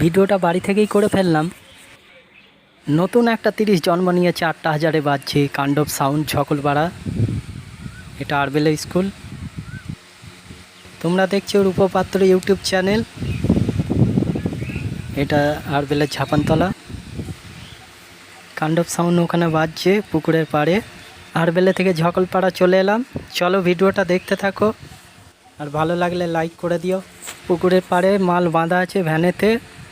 ভিডিওটা বাড়ি থেকেই করে ফেললাম। নতুন একটা তিরিশ জন্ম নিয়েছে আটটা হাজারে বাজছে, কাণ্ডব সাউন্ড ছকলপাড়া এটা আরবেলা স্কুল। তোমরা দেখছ রূপপাত্র ইউটিউব চ্যানেল। এটা আরবেলা ঝাপানতলা। কাণ্ডব সাউন্ড ওখানে বাজছে পুকুরের পাড়ে। আরবেলা থেকে ঝকলপাড়া চলে এলাম। চলো ভিডিওটা দেখতে থাকো। আর ভালো লাগলে লাইক করে দিও। পুকুরের পাড়ে মাল বাঁধা আছে ভ্যানেতে।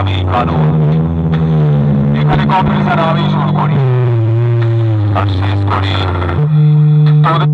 আমি এখানে কম্পিটিশন আমি শুরু করি। আর শেষ করি। তোদের